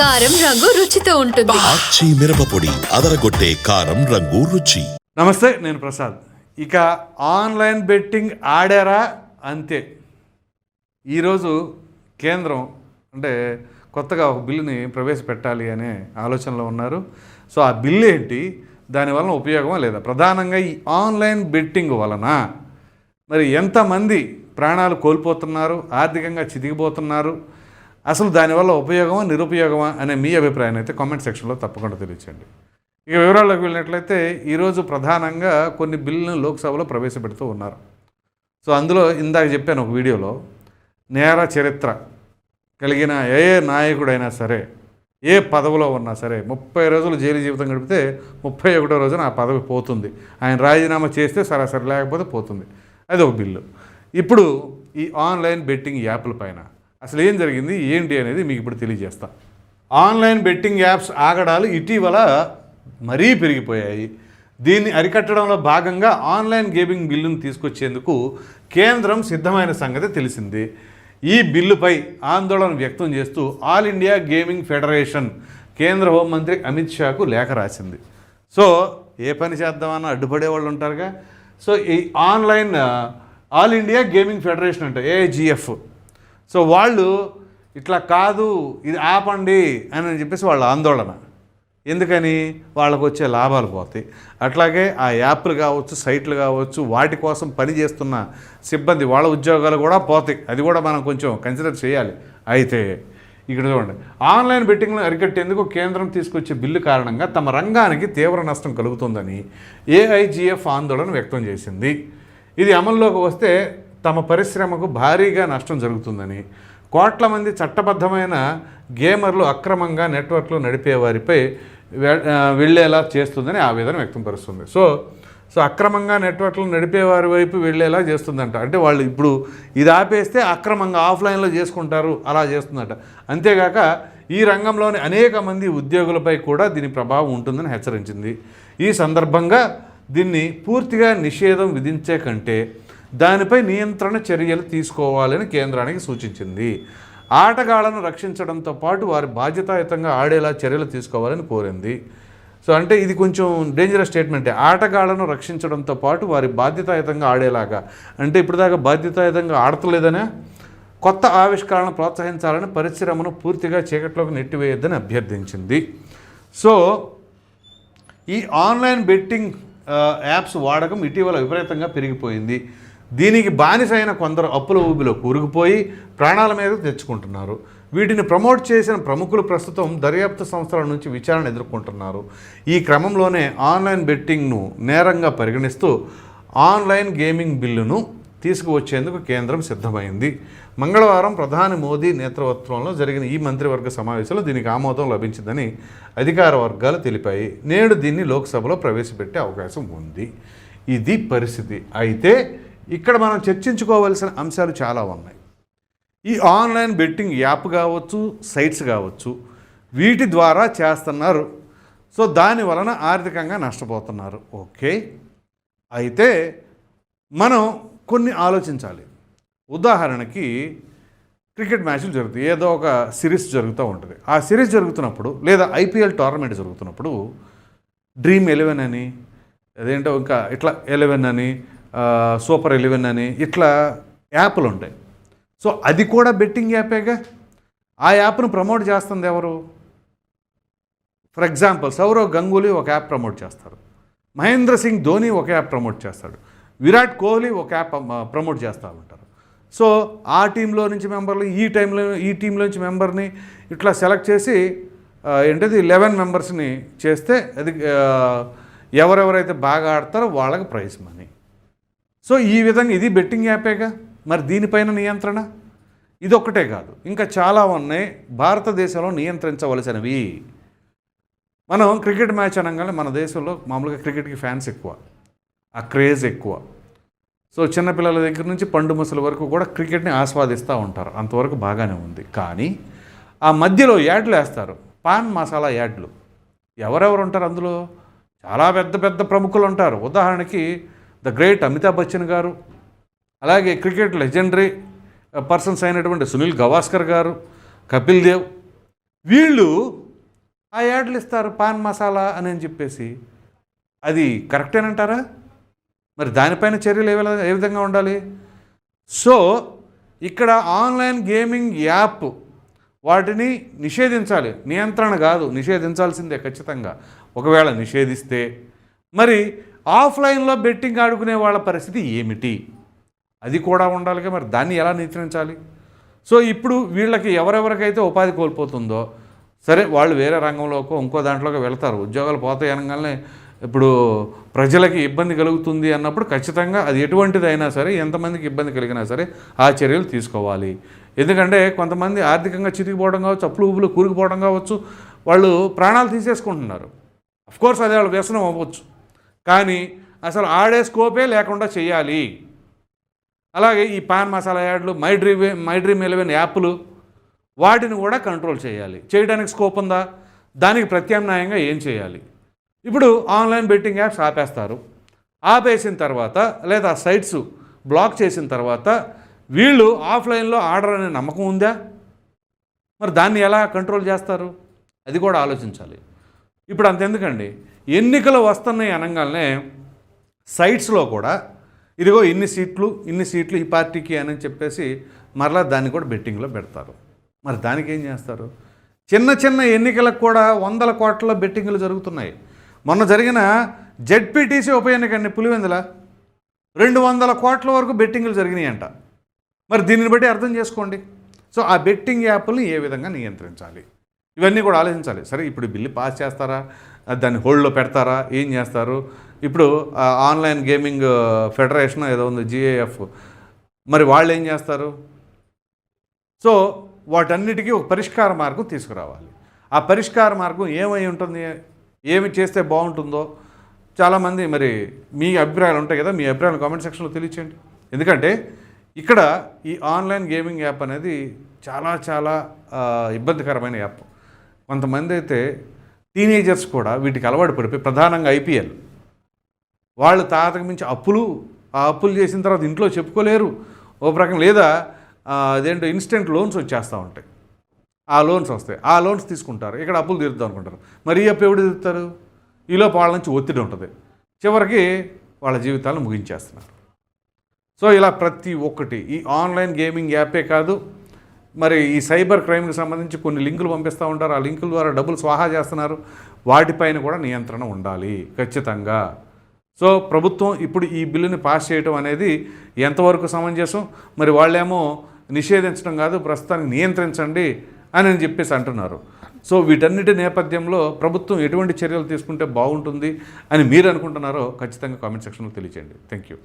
కారం రంగు రుచితో ఉంటుంది. ఆచి మిరపపొడి అదరగొట్టే కారం రంగు రుచి. నమస్తే నేను ప్రసాద్. ఇక ఆన్లైన్ బెట్టింగ్ ఆడారా? అంతే. ఈరోజు కేంద్రం అంటే కొత్తగా ఒక బిల్లుని ప్రవేశపెట్టాలి అనే ఆలోచనలో ఉన్నారు. సో ఆ బిల్లు ఏంటి? దానివలన ఉపయోగమా లేదా? ప్రధానంగా ఈ ఆన్లైన్ బెట్టింగ్ వలన మరి ఎంతమంది ప్రాణాలు కోల్పోతున్నారు? ఆర్థికంగా చితికిపోతున్నారు అసలు దానివల్ల ఉపయోగమా నిరుపయోగమా అనే మీ అభిప్రాయాన్ని అయితే కామెంట్ సెక్షన్లో తప్పకుండా తెలియచండి ఇక వివరాల్లోకి వెళ్ళినట్లయితే ఈరోజు ప్రధానంగా కొన్ని బిల్లులను లోక్సభలో ప్రవేశపెడుతూ ఉన్నారు. సో అందులో ఇందాక చెప్పాను ఒక వీడియోలో నేర చరిత్ర కలిగిన ఏ నాయకుడైనా సరే ఏ పదవిలో ఉన్నా సరే ముప్పై రోజులు జైలు జీవితం గడిపితే ముప్పై ఒకటో రోజున ఆ పదవి పోతుంది. ఆయన రాజీనామా చేస్తే సరాసరి లేకపోతే పోతుంది. అది ఒక బిల్లు. ఇప్పుడు ఈ ఆన్లైన్ బెట్టింగ్ యాప్ల పైన అసలు ఏం జరిగింది? ఏంటి అనేది మీకు ఇప్పుడు తెలియజేస్తా. ఆన్లైన్ బెట్టింగ్ యాప్స్ ఆగడాలు ఇటీవల మరీ పెరిగిపోయాయి. దీన్ని అరికట్టడంలో భాగంగా ఆన్లైన్ గేమింగ్ బిల్లును తీసుకొచ్చేందుకు కేంద్రం సిద్ధమైన సంగతి తెలిసింది. ఈ బిల్లుపై ఆందోళన వ్యక్తం చేస్తూ ఆల్ ఇండియా గేమింగ్ ఫెడరేషన్ కేంద్ర హోంమంత్రి అమిత్ షాకు లేఖ రాసింది. సో ఏ పని చేద్దామన్నా అడ్డుపడే వాళ్ళు ఉంటారుగా? సో ఈ online all India gaming federation అంటే ఏఐజిఎఫ్ సో వాళ్ళు ఇట్లా కాదు ఇది ఆపండి అని చెప్పేసి వాళ్ళ ఆందోళన. ఎందుకని? వాళ్ళకు వచ్చే లాభాలు పోతాయి. అట్లాగే ఆ యాప్లు కావచ్చు సైట్లు కావచ్చు వాటి కోసం పని చేస్తున్న సిబ్బంది వాళ్ళ ఉద్యోగాలు కూడా పోతాయి. అది కూడా మనం కొంచెం కన్సిడర్ చేయాలి. అయితే ఇక్కడ చూడండి ఆన్లైన్ బెట్టింగ్ను అరికట్టేందుకు కేంద్రం తీసుకొచ్చే బిల్లు కారణంగా తమ రంగానికి తీవ్ర నష్టం కలుగుతుందని ఏఐజిఎఫ్ ఆందోళన వ్యక్తం చేసింది. ఇది అమల్లోకి వస్తే తమ పరిశ్రమకు భారీగా నష్టం జరుగుతుందని కోట్ల మంది చట్టబద్ధమైన గేమర్లు అక్రమంగా నెట్వర్క్లు నడిపే వారిపై వెళ్ళేలా చేస్తుందని ఆవేదన వ్యక్తంపరుస్తుంది సో సో అక్రమంగా నెట్వర్క్లు నడిపేవారి వైపు వెళ్ళేలా చేస్తుందంట. అంటే వాళ్ళు ఇప్పుడు ఇది ఆపేస్తే అక్రమంగా ఆఫ్లైన్లో చేసుకుంటారు అలా చేస్తుందంట. అంతేగాక ఈ రంగంలోని అనేక మంది ఉద్యోగులపై కూడా దీని ప్రభావం ఉంటుందని హెచ్చరించింది. ఈ సందర్భంగా దీన్ని పూర్తిగా నిషేధం విధించే కంటే దానిపై నియంత్రణ చర్యలు తీసుకోవాలని కేంద్రానికి సూచించింది. ఆటగాళ్ళను రక్షించడంతో పాటు వారి బాధ్యతాయుతంగా ఆడేలా చర్యలు తీసుకోవాలని కోరింది. సో అంటే ఇది కొంచెం డేంజరస్ స్టేట్మెంటే ఆటగాళ్ళను రక్షించడంతో పాటు వారి బాధ్యతాయుతంగా ఆడేలాగా. అంటే ఇప్పటిదాకా బాధ్యతాయుతంగా ఆడతలేదనే కొత్త ఆవిష్కరణను ప్రోత్సహించాలని పరిశ్రమను పూర్తిగా చీకట్లోకి నెట్టివేయొద్దని అభ్యర్థించింది. సో ఈ ఆన్లైన్ బెట్టింగ్ యాప్స్ వాడకం ఇటీవల విపరీతంగా పెరిగిపోయింది. దీనికి బానిసైన కొందరు అప్పుల ఊబిలో కూరుకుపోయి ప్రాణాల మీద తెచ్చుకుంటున్నారు. వీటిని ప్రమోట్ చేసిన ప్రముఖులు ప్రస్తుతం దర్యాప్తు సంస్థల నుంచి విచారణ ఎదుర్కొంటున్నారు. ఈ క్రమంలోనే ఆన్లైన్ బెట్టింగ్ను నేరంగా పరిగణిస్తూ ఆన్లైన్ గేమింగ్ బిల్లును తీసుకువచ్చేందుకు కేంద్రం సిద్ధమైంది. మంగళవారం ప్రధాని మోదీ నేతృత్వంలో జరిగిన ఈ మంత్రివర్గ సమావేశంలో దీనికి ఆమోదం లభించిందని అధికార వర్గాలు తెలిపాయి. నేడు దీన్ని లోక్సభలో ప్రవేశపెట్టే అవకాశం ఉంది. ఇది పరిస్థితి. అయితే ఇక్కడ మనం చర్చించుకోవాల్సిన అంశాలు చాలా ఉన్నాయి. ఈ ఆన్లైన్ బెట్టింగ్ యాప్ కావచ్చు సైట్స్ కావచ్చు వీటి ద్వారా చేస్తున్నారు. సో దాని వలన ఆర్థికంగా నష్టపోతున్నారు. ఓకే? అయితే మనం కొన్ని ఆలోచించాలి. ఉదాహరణకి క్రికెట్ మ్యాచ్లు జరుగుతాయి. ఏదో ఒక సిరీస్ జరుగుతూ ఉంటుంది. ఆ సిరీస్ జరుగుతున్నప్పుడు లేదా ఐపీఎల్ టోర్నమెంట్ జరుగుతున్నప్పుడు డ్రీమ్ ఎలెవెన్ అని అదేంటో ఇంకా ఇట్లా ఎలెవెన్ అని సూపర్ ఎలెవెన్ అని ఇట్లా యాప్లు ఉంటాయి. సో అది కూడా బెట్టింగ్ యాపేగా? ఆ యాప్ను ప్రమోట్ చేస్తుంది ఎవరు? ఫర్ ఎగ్జాంపుల్ సౌరవ్ గంగూలీ ఒక యాప్ ప్రమోట్ చేస్తారు. మహేంద్ర సింగ్ ధోని ఒక యాప్ ప్రమోట్ చేస్తాడు. విరాట్ కోహ్లీ ఒక యాప్ ప్రమోట్ చేస్తూ ఉంటారు. సో ఆ టీంలో నుంచి మెంబర్లు ఈ టైంలో ఈ టీంలో నుంచి మెంబర్ని ఇట్లా సెలెక్ట్ చేసి ఏంటది లెవెన్ మెంబర్స్ని చేస్తే అది ఎవరెవరైతే బాగా ఆడతారో వాళ్ళకి ప్రైజ్ మనీ. సో ఈ విధంగా ఇది బెట్టింగ్ యాపేగా? మరి దీనిపైన నియంత్రణ? ఇదొక్కటే కాదు. ఇంకా చాలా ఉన్నాయి. భారతదేశంలో నియంత్రించవలసినవి. మనం క్రికెట్ మ్యాచ్ అనగానే మన దేశంలో మామూలుగా క్రికెట్కి ఫ్యాన్స్ ఎక్కువ. ఆ క్రేజ్ ఎక్కువ. సో చిన్నపిల్లల దగ్గర నుంచి పండు ముసలి వరకు కూడా క్రికెట్ని ఆస్వాదిస్తూ ఉంటారు. అంతవరకు బాగానే ఉంది. కానీ ఆ మధ్యలో యాడ్లు వేస్తారు. పాన్ మసాలా యాడ్లు. ఎవరెవరు ఉంటారు అందులో? చాలా పెద్ద పెద్ద ప్రముఖులు ఉంటారు. ఉదాహరణకి ద గ్రేట్ అమితాబ్ బచ్చన్ గారు అలాగే క్రికెట్ లెజెండరీ పర్సన్స్ అయినటువంటి సునీల్ గవాస్కర్ గారు కపిల్ దేవ్ వీళ్ళు ఆ యాడ్లు ఇస్తారు పాన్ మసాలా అని అని చెప్పేసి. అది కరెక్టేనంటారా మరి దానిపైన చర్యలు ఏ ఏ విధంగా ఉండాలి? సో ఇక్కడ ఆన్లైన్ గేమింగ్ యాప్ వాటిని నిషేధించాలి. నియంత్రణ కాదు నిషేధించాల్సిందే ఖచ్చితంగా. ఒకవేళ నిషేధిస్తే. మరి ఆఫ్లైన్లో బెట్టింగ్ ఆడుకునే వాళ్ళ పరిస్థితి ఏమిటి? అది కూడా ఉండాలిగా మరి. దాన్ని ఎలా నియంత్రించాలి? సో ఇప్పుడు వీళ్ళకి ఎవరెవరికైతే ఉపాధి కోల్పోతుందో సరే వాళ్ళు వేరే రంగంలోకో ఇంకో దాంట్లోకి వెళ్తారు. ఉద్యోగాలు పోతాయి అనగానే ఇప్పుడు ప్రజలకి ఇబ్బంది కలుగుతుంది అన్నప్పుడు ఖచ్చితంగా అది ఎటువంటిదైనా సరే ఎంతమందికి ఇబ్బంది కలిగినా సరే ఆ చర్యలు తీసుకోవాలి. ఎందుకంటే కొంతమంది ఆర్థికంగా చితికిపోవడం కావచ్చు అప్పులు ఉప్పులు కూరుకుపోవడం కావచ్చు వాళ్ళు ప్రాణాలు తీసేసుకుంటున్నారు. అఫ్కోర్స్ అది వాళ్ళు వ్యసనం అవ్వచ్చు. కానీ అసలు ఆడే స్కోపే లేకుండా చేయాలి. అలాగే ఈ పాన్ మసాలా యాడ్లు my dream my dream eleven యాప్లు వాటిని కూడా కంట్రోల్ చేయాలి. చేయడానికి స్కోప్ ఉందా? దానికి ప్రత్యామ్నాయంగా ఏం చేయాలి? ఇప్పుడు ఆన్లైన్ బెట్టింగ్ యాప్స్ ఆపేస్తారు. ఆపేసిన తర్వాత లేదా సైట్స్ బ్లాక్ చేసిన తర్వాత వీళ్ళు ఆఫ్లైన్లో ఆర్డర్ అనే నమ్మకం ఉందా? మరి దాన్ని ఎలా కంట్రోల్ చేస్తారు? అది కూడా ఆలోచించాలి. ఇప్పుడు అంతెందుకండి? ఎన్నికలు వస్తున్నాయి అనగానే సైట్స్లో కూడా ఇదిగో ఇన్ని సీట్లు ఇన్ని సీట్లు ఈ పార్టీకి అని చెప్పేసి మరలా దాన్ని కూడా బెట్టింగ్లో పెడతారు. మరి దానికి ఏం చేస్తారు? చిన్న చిన్న ఎన్నికలకు కూడా వందల కోట్ల బెట్టింగ్లు జరుగుతున్నాయి. మొన్న జరిగిన జెడ్పీటీసీ ఉప ఎన్నికండి పులివెందుల రెండు వందల కోట్ల వరకు బెట్టింగ్లు జరిగినాయి అంట మరి దీనిని బట్టి అర్థం చేసుకోండి. సో ఆ బెట్టింగ్ యాప్ని ఏ విధంగా నియంత్రించాలి? ఇవన్నీ కూడా ఆలోచించాలి. సరే ఇప్పుడు బిల్లు పాస్ చేస్తారా? దాన్ని హోల్డ్లో పెడతారా? ఏం చేస్తారు? ఇప్పుడు ఆన్లైన్ గేమింగ్ ఫెడరేషన్ ఏదో ఉంది జిఏఎఫ్ మరి వాళ్ళు ఏం చేస్తారు? సో వాటన్నిటికీ ఒక పరిష్కార మార్గం తీసుకురావాలి. ఆ పరిష్కార మార్గం ఏమై ఉంటుంది? ఏమి చేస్తే బాగుంటుందో? చాలామంది మరి మీ అభిప్రాయాలు ఉంటాయి కదా మీ అభిప్రాయాలు కామెంట్ సెక్షన్లో తెలియచేయండి. ఎందుకంటే ఇక్కడ ఈ ఆన్లైన్ గేమింగ్ యాప్ అనేది చాలా చాలా ఇబ్బందికరమైన యాప్. కొంతమంది అయితే టీనేజర్స్ కూడా వీటికి అలవాటు పడిపోయి ప్రధానంగా ఐపీఎల్ వాళ్ళు తాతకు మించి అప్పులు ఆ అప్పులు చేసిన తర్వాత ఇంట్లో చెప్పుకోలేరు. ఓ ప్రకారం లేదా అదేంటో ఇన్స్టెంట్ లోన్స్ వచ్చేస్తూ ఉంటాయి. ఆ లోన్స్ వస్తాయి. ఆ లోన్స్ తీసుకుంటారు. ఇక్కడ అప్పులు తీరుద్దాం అనుకుంటారు. మరి అప్పు ఎవడు తీరుతారు? ఈలోపు వాళ్ళ నుంచి ఒత్తిడి ఉంటుంది. చివరికి వాళ్ళ జీవితాలను ముగించేస్తున్నారు. సో ఇలా ప్రతి ఒక్కటి ఈ ఆన్లైన్ గేమింగ్ యాపే కాదు. మరి ఈ సైబర్ క్రైమ్కి సంబంధించి కొన్ని లింకులు పంపిస్తూ ఉంటారు. ఆ లింకుల ద్వారా డబ్బులు స్వాహా చేస్తున్నారు. వాటిపైన కూడా నియంత్రణ ఉండాలి. ఖచ్చితంగా. సో ప్రభుత్వం ఇప్పుడు ఈ బిల్లుని పాస్ చేయడం అనేది ఎంతవరకు సమంజసం? మరి వాళ్ళేమో నిషేధించడం కాదు ప్రస్తుతానికి నియంత్రించండి అని అని చెప్పేసి అంటున్నారు. సో వీటన్నిటి నేపథ్యంలో ప్రభుత్వం ఎటువంటి చర్యలు తీసుకుంటే బాగుంటుంది అని మీరు అనుకుంటున్నారో ఖచ్చితంగా కామెంట్ సెక్షన్లో తెలియచేయండి. Thank you